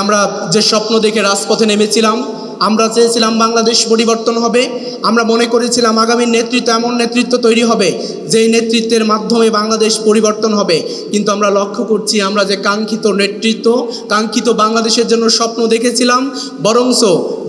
আমরা যে স্বপ্ন দেখে রাজপথে নেমেছিলাম, আমরা চেয়েছিলাম বাংলাদেশ পরিবর্তন হবে। আমরা মনে করেছিলাম আগামী নেতৃত্ব এমন নেতৃত্ব তৈরি হবে, যেই নেতৃত্বের মাধ্যমে বাংলাদেশ পরিবর্তন হবে। কিন্তু আমরা লক্ষ্য করছি আমরা যে কাঙ্ক্ষিত নেতৃত্ব, কাঙ্ক্ষিত বাংলাদেশের জন্য স্বপ্ন দেখেছিলাম বরংস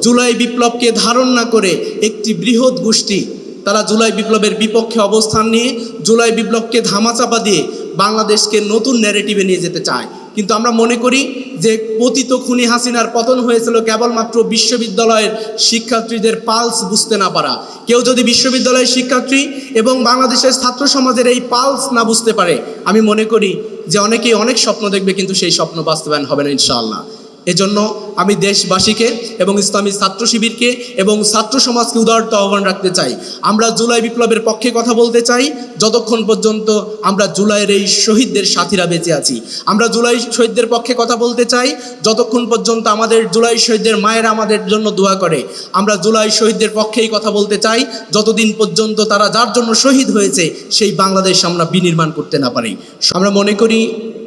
জুলাই বিপ্লবকে ধারণ না করে একটি বৃহৎ গোষ্ঠী, তারা জুলাই বিপ্লবের বিপক্ষে অবস্থান নিয়ে জুলাই বিপ্লবকে ধামাচাপা দিয়ে বাংলাদেশকে নতুন ন্যারেটিভে নিয়ে যেতে চায়। কিন্তু আমরা মনে করি যে পতিত খুনি হাসিনার পতন হয়েছিল কেবলমাত্র বিশ্ববিদ্যালয়ের শিক্ষার্থীদের পালস বুঝতে না পারা। কেউ যদি বিশ্ববিদ্যালয়ের শিক্ষার্থী এবং বাংলাদেশের ছাত্র সমাজের এই পালস না বুঝতে পারে, আমি মনে করি যে অনেকেই অনেক স্বপ্ন দেখবে, কিন্তু সেই স্বপ্ন বাস্তবায়ন হবে না, ইনশাআল্লাহ। এজন্য আমি দেশবাসীকে এবং ইসলামী ছাত্র শিবিরকে এবং ছাত্র সমাজকে উদারত আহ্বান রাখতে চাই। আমরা জুলাই বিপ্লবের পক্ষে কথা বলতে চাই। যতক্ষণ পর্যন্ত আমরা জুলাইয়ের এই শহীদদের সাথীরা বেঁচে আছি। আমরা জুলাই শহীদদের পক্ষে কথা বলতে চাই। যতক্ষণ পর্যন্ত আমাদের জুলাই শহীদদের মায়েরা আমাদের জন্য দোয়া করে, আমরা জুলাই শহীদদের পক্ষেই কথা বলতে চাই। যতদিন পর্যন্ত তারা যার জন্য শহীদ হয়েছে, সেই বাংলাদেশ আমরা বিনির্মাণ করতে না পারি। আমরা মনে করি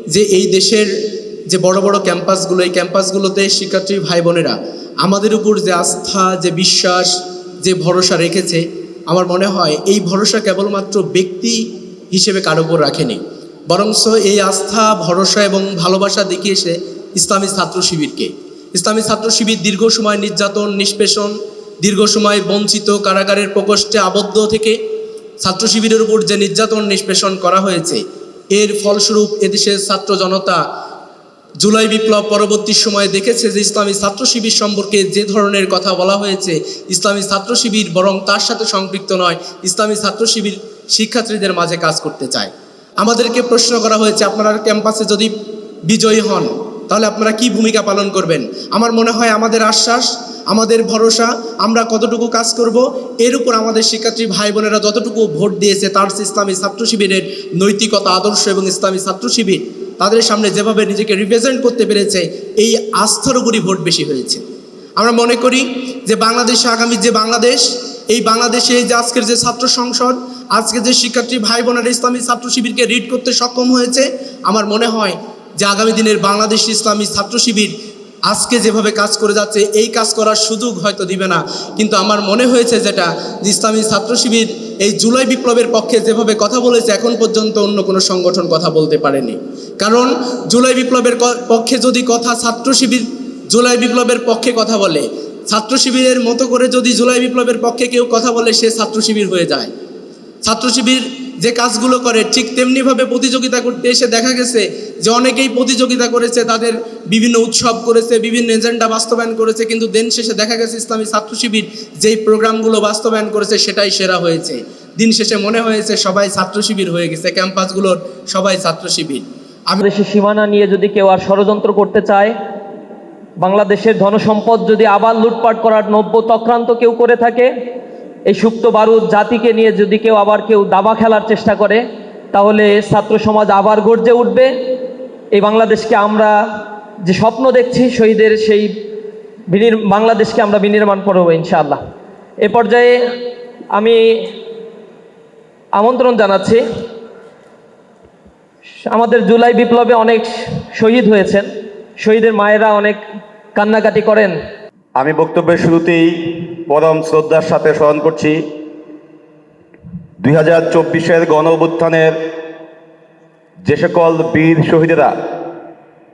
যে এই দেশের যে বড় বড় ক্যাম্পাসগুলো, এই ক্যাম্পাসগুলোতে শিক্ষার্থী ভাই বোনেরা, আমাদের উপর যে আস্থা, যে বিশ্বাস, যে ভরসা রেখেছে, আমার মনে হয় এই ভরসা কেবলমাত্র ব্যক্তি হিসেবে কারও উপর রাখেনি। বরংস এই আস্থা, ভরসা এবং ভালোবাসা দেখিয়েছে ইসলামী ছাত্র শিবিরকে। ইসলামী ছাত্র শিবির দীর্ঘ সময় নির্যাতন, নিষ্পেষণ, দীর্ঘ সময় বঞ্চিত কারাগারের প্রকোষ্ঠে আবদ্ধ থেকে ছাত্র শিবিরের উপর যে নির্যাতন, নিষ্পেষণ করা হয়েছে, এর ফলস্বরূপ এদেশের ছাত্র জনতা জুলাই বিপ্লব পরবর্তী সময়ে দেখেছে যে ইসলামী ছাত্র শিবির সম্পর্কে যে ধরনের কথা বলা হয়েছে, ইসলামী ছাত্র শিবির বরং তার সাথে সম্পৃক্ত নয়, ইসলামী ছাত্র শিবির শিক্ষার্থীদের মাঝে কাজ করতে চায়। আমাদেরকে প্রশ্ন করা হয়েছে, আপনারা ক্যাম্পাসে যদি বিজয়ী হন, তাহলে আপনারা কি ভূমিকা পালন করবেন? আমার মনে হয় আমাদের আশ্বাস, আমাদের ভরসা, আমরা কতটুকু কাজ করব, এর উপর আমাদের শিক্ষার্থী ভাই বোনেরা যতটুকু ভোট দিয়েছে, তার ইসলামী ছাত্র শিবিরের নৈতিকতা, আদর্শ এবং ইসলামী ছাত্র শিবির তাদের সামনে যেভাবে নিজেকে রিপ্রেজেন্ট করতে পেরেছে, এই আস্থার উপরই ভোট বেশি হয়েছে। আমরা মনে করি যে বাংলাদেশে আগামী যে বাংলাদেশ, এই বাংলাদেশে যে আজকের যে ছাত্র সংসদ, আজকে যে শিক্ষার্থী ভাই বোনেরা ইসলামী ছাত্র শিবিরকে রিড করতে সক্ষম হয়েছে, আমার মনে হয় যে আগামী দিনের বাংলাদেশ ইসলামী ছাত্র শিবির আজকে যেভাবে কাজ করে যাচ্ছে, এই কাজ করার সুযোগ হয়তো দিবে না। কিন্তু আমার মনে হয়েছে যেটা ইসলামী ছাত্র শিবির এই জুলাই বিপ্লবের পক্ষে যেভাবে কথা বলেছে, এখন পর্যন্ত অন্য কোনো সংগঠন কথা বলতে পারেনি। কারণ জুলাই বিপ্লবের পক্ষে যদি কথা, ছাত্র শিবির জুলাই বিপ্লবের পক্ষে কথা বলে, ছাত্র শিবিরের মতো করে যদি জুলাই বিপ্লবের পক্ষে কেউ কথা বলে, সে ছাত্র শিবির হয়ে যায়। ছাত্র শিবির যে কাজগুলো করে, ঠিক তেমনিভাবে প্রতিযোগিতা করতে এসে দেখা গেছে যে অনেকেই প্রতিযোগিতা করেছে, তাদের বিভিন্ন উৎসব করেছে, বিভিন্ন এজেন্ডা বাস্তবায়ন করেছে, কিন্তু দিন শেষে দেখা গেছে ইসলামী ছাত্র শিবির যেই প্রোগ্রামগুলো বাস্তবায়ন করেছে সেটাই সেরা হয়েছে। দিন শেষে মনে হয়েছে সবাই ছাত্র শিবির হয়ে গেছে, ক্যাম্পাসগুলোর সবাই ছাত্র শিবির। বাংলাদেশের সীমানা নিয়ে যদি কেউ আর ষড়যন্ত্র করতে চায়, বাংলাদেশের ধনসম্পদ যদি আবার লুটপাট করার নব্য চক্রান্ত কেউ করে থাকে এই সুপ্ত বারুদ জাতিকে নিয়ে যদি কেউ আবার কেউ দাবা খেলার চেষ্টা করে, তাহলে ছাত্র সমাজ আবার গর্জে উঠবে। এই বাংলাদেশকে আমরা যে স্বপ্ন দেখছি শহীদের সেই বিনির, বাংলাদেশকে আমরা বিনির্মাণ করব ইনশাআল্লাহ। এ পর্যায়ে আমি আমন্ত্রণ জানাচ্ছি, আমাদের জুলাই বিপ্লবে অনেক শহীদ হয়েছেন, শহীদের মায়েরা অনেক কান্নাকাটি করেন। আমি বক্তব্যের শুরুতেই পরম শ্রদ্ধার সাথে স্মরণ করছি, দুই হাজার চব্বিশের গণ যে সকল বীর শহীদেরা,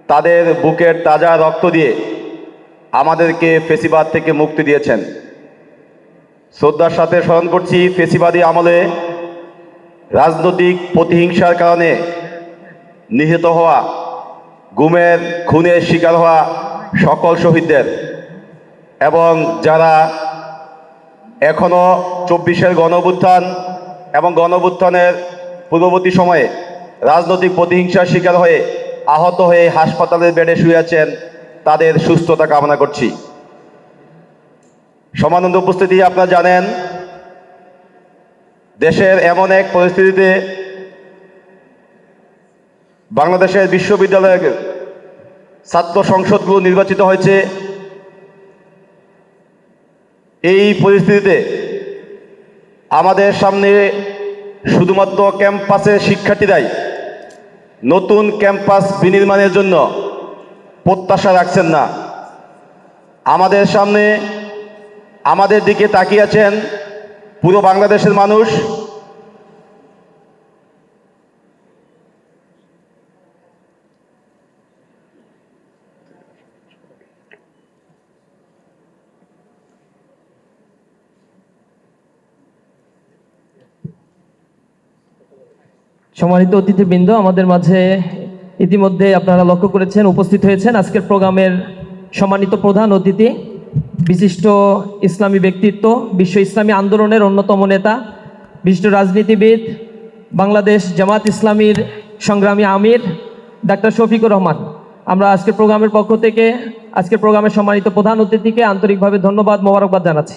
তাদের বুকের তাজা রক্ত দিয়ে আমাদেরকে ফেসিবাদ থেকে মুক্তি দিয়েছেন। শ্রদ্ধার সাথে স্মরণ করছি, ফেসিবাদী আমলে রাজনৈতিক প্রতিহিংসার কারণে নিহত হওয়া, গুমের খুনের শিকার হওয়া সকল শহীদদের এবং যারা এখনও চব্বিশের গণঅভ্যুত্থান এবং গণঅভ্যুত্থানের পূর্ববর্তী সময়ে রাজনৈতিক প্রতিহিংসার শিকার হয়ে আহত হয়ে হাসপাতালের বেডে শুয়ে আছেন তাদের সুস্থতা কামনা করছি। সমানন্দ উপস্থিতি আপনারা জানেন, দেশের এমন এক পরিস্থিতিতে বাংলাদেশের বিশ্ববিদ্যালয়ের ছাত্র সংসদগুলো নির্বাচিত হয়েছে। এই পরিস্থিতিতে আমাদের সামনে শুধুমাত্র ক্যাম্পাসের শিক্ষার্থীরাই নতুন ক্যাম্পাস বিনির্মাণের জন্য প্রত্যাশা রাখছেন না। আমাদের সামনে আমাদের দিকে তাকিয়ে আছেন পুরো বাংলাদেশের মানুষ। সম্মানিত অতিথিবৃন্দ, আমাদের মাঝে ইতিমধ্যে আপনারা লক্ষ্য করেছেন, উপস্থিত হয়েছেন আজকের প্রোগ্রামের সম্মানিত প্রধান অতিথি, বিশিষ্ট ইসলামী ব্যক্তিত্ব, বিশ্ব ইসলামী আন্দোলনের অন্যতম নেতা, বিশিষ্ট রাজনীতিবিদ, বাংলাদেশ জামাত ইসলামীর সংগ্রামী আমির, ডাক্তার শফিকুর রহমান। আমরা আজকের প্রোগ্রামের পক্ষ থেকে, আজকের প্রোগ্রামের সম্মানিত প্রধান অতিথিকে আন্তরিকভাবে ধন্যবাদ, মোবারকবাদ জানাচ্ছি।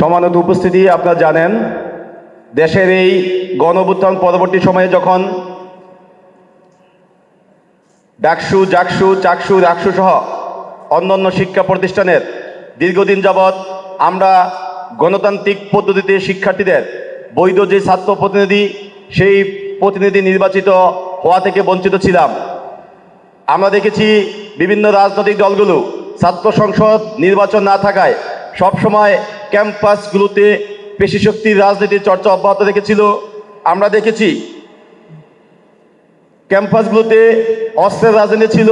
সমানত উপস্থিতি আপনারা জানেন। দেশের এই গণভুত্থান পরবর্তী সময়ে যখন ডাকসু, জাকসু, চাকসু, রাকসু সহ অন্যান্য শিক্ষা প্রতিষ্ঠানের দীর্ঘদিন যাবৎ আমরা গণতান্ত্রিক পদ্ধতিতে শিক্ষার্থীদের বৈধ যে ছাত্র প্রতিনিধি, সেই প্রতিনিধি নির্বাচিত হওয়া থেকে বঞ্চিত ছিলাম। আমরা দেখেছি বিভিন্ন রাজনৈতিক দলগুলো ছাত্র সংসদ নির্বাচন না থাকায় সবসময় ক্যাম্পাসগুলোতে পেশি শক্তির রাজনীতির চর্চা অব্যাহত রেখেছিল। আমরা দেখেছি ক্যাম্পাসগুলোতে অস্ত্রের রাজনীতি ছিল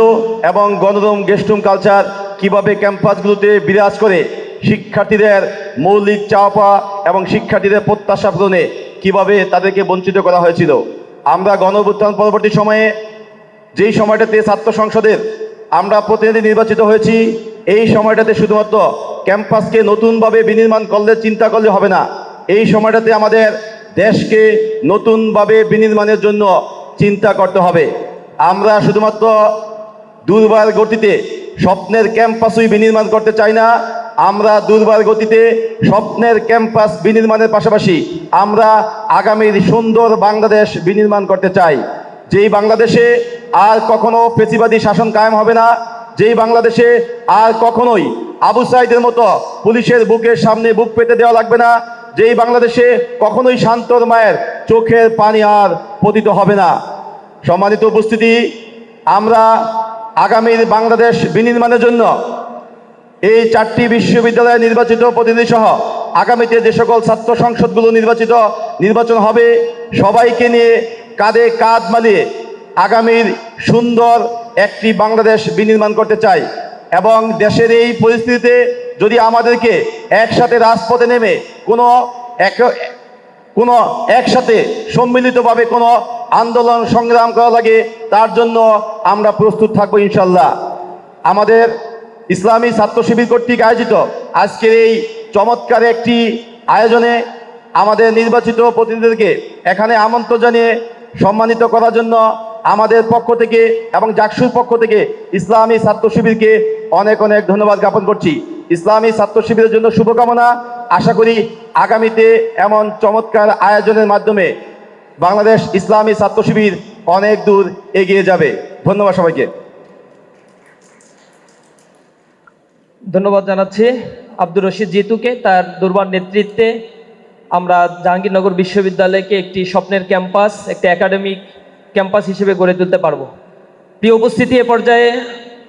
এবং গণরম গেস্টুম কালচার কীভাবে ক্যাম্পাসগুলোতে বিরাজ করে, শিক্ষার্থীদের মৌলিক চাওয়া এবং শিক্ষার্থীদের প্রত্যাশা পূরণে কীভাবে তাদেরকে বঞ্চিত করা হয়েছিল। আমরা গণঅভ্যুত্থান পরবর্তী সময়ে, যেই সময়টাতে ছাত্র সংসদের আমরা প্রতিনিধি নির্বাচিত হয়েছি, এই সময়টাতে শুধুমাত্র ক্যাম্পাসকে নতুনভাবে বিনির্মাণ করলে চিন্তা করলে হবে না। এই সময়টাতে আমাদের দেশকে নতুনভাবে বিনির্মাণের জন্য চিন্তা করতে হবে। আমরা শুধুমাত্র দুর্বার গতিতে স্বপ্নের ক্যাম্পাসই বিনির্মাণ করতে চাই না, আমরা দুর্বার গতিতে স্বপ্নের ক্যাম্পাস বিনির্মাণের পাশাপাশি আমরা আগামীর সুন্দর বাংলাদেশ বিনির্মাণ করতে চাই। যেই বাংলাদেশে আর কখনো ফেসিবাদী শাসন কায়েম হবে না, যেই বাংলাদেশে আর কখনোই আবু সাইদের মতো পুলিশের বুকের সামনে বুক পেতে দেওয়া লাগবে না, যেই বাংলাদেশে কখনোই শান্তর মায়ের চোখের পানি আর পতিত হবে না। সম্মানিত উপস্থিতি, আমরা আগামীর বাংলাদেশ বিনির্মাণের জন্য এই চারটি বিশ্ববিদ্যালয়ে নির্বাচিত প্রতিনিধি সহ আগামীতে যে সকল ছাত্র সংসদগুলো নির্বাচিত, নির্বাচন হবে, সবাইকে নিয়ে কাঁধে কাঁধ মালিয়ে আগামীর সুন্দর একটি বাংলাদেশ বিনির্মাণ করতে চাই। এবং দেশের এই পরিস্থিতিতে যদি আমাদেরকে একসাথে রাজপথে নেমে কোনো এক, কোনো একসাথে সম্মিলিতভাবে কোনো আন্দোলন সংগ্রাম করা লাগে, তার জন্য আমরা প্রস্তুত থাকব ইনশাল্লাহ। আমাদের ইসলামী ছাত্র শিবির কর্তৃক আয়োজিত আজকের এই চমৎকার একটি আয়োজনে আমাদের নির্বাচিত প্রতিনিধিদেরকে এখানে আমন্ত্রণ জানিয়ে সম্মানিত করার জন্য আমাদের পক্ষ থেকে এবং জাকসুর পক্ষ থেকে ইসলামী ছাত্র শিবিরকে অনেক অনেক ধন্যবাদ জ্ঞাপন করছি। ইসলামী ছাত্র শিবিরের জন্য শুভকামনা। আশা করি আগামীতে এমন চমৎকার আয়োজনের মাধ্যমে বাংলাদেশ ইসলামী ছাত্র শিবির অনেক দূর এগিয়ে যাবে। ধন্যবাদ সবাইকে। ধন্যবাদ জানাচ্ছি আব্দুর রশিদ জিতুকে। তার দুর্বার নেতৃত্বে আমরা জাহাঙ্গীরনগর বিশ্ববিদ্যালয়কে একটি স্বপ্নের ক্যাম্পাস, একটি একাডেমিক ক্যাম্পাস হিসেবে গড়ে তুলতে পারব। প্রিয় উপস্থিতি এ পর্যায়ে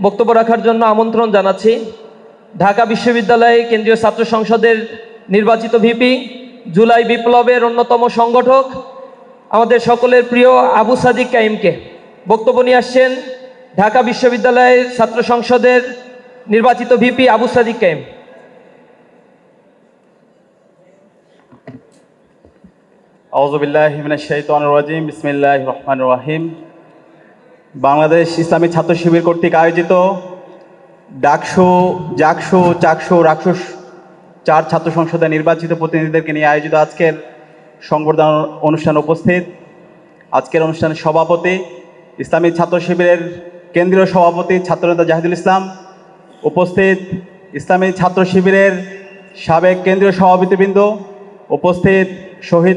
বক্তব্য রাখার জন্য আমন্ত্রণ জানাচ্ছি ঢাকা বিশ্ববিদ্যালয়ে কেন্দ্রীয় ছাত্র সংসদের নির্বাচিত ভিপি, জুলাই বিপ্লবের অন্যতম সংগঠক, আমাদের সকলের প্রিয় আবু সাদিক কাইমকে। বক্তব্য নিয়ে আসছেন ঢাকা বিশ্ববিদ্যালয়ের ছাত্র সংসদের নির্বাচিত ভিপি আবু সাদিক কাইম। আউজবিল্লাহিমিনাশাইতানির বিসমিল্লাহ রহমান রাহিম। বাংলাদেশ ইসলামী ছাত্র শিবির কর্তৃক আয়োজিত ডাকসু, জাকসু, চাকসু রাকসুস চার ছাত্র সংসদে নির্বাচিত প্রতিনিধিদেরকে নিয়ে আয়োজিত আজকের সংবর্ধনা অনুষ্ঠান উপস্থিত। আজকের অনুষ্ঠানের সভাপতি ইসলামী ছাত্র শিবিরের কেন্দ্রীয় সভাপতি ছাত্রনেতা জাহিদুল ইসলাম, উপস্থিত ইসলামী ছাত্র শিবিরের সাবেক কেন্দ্রীয় সভাপতিবৃন্দ, উপস্থিত শহীদ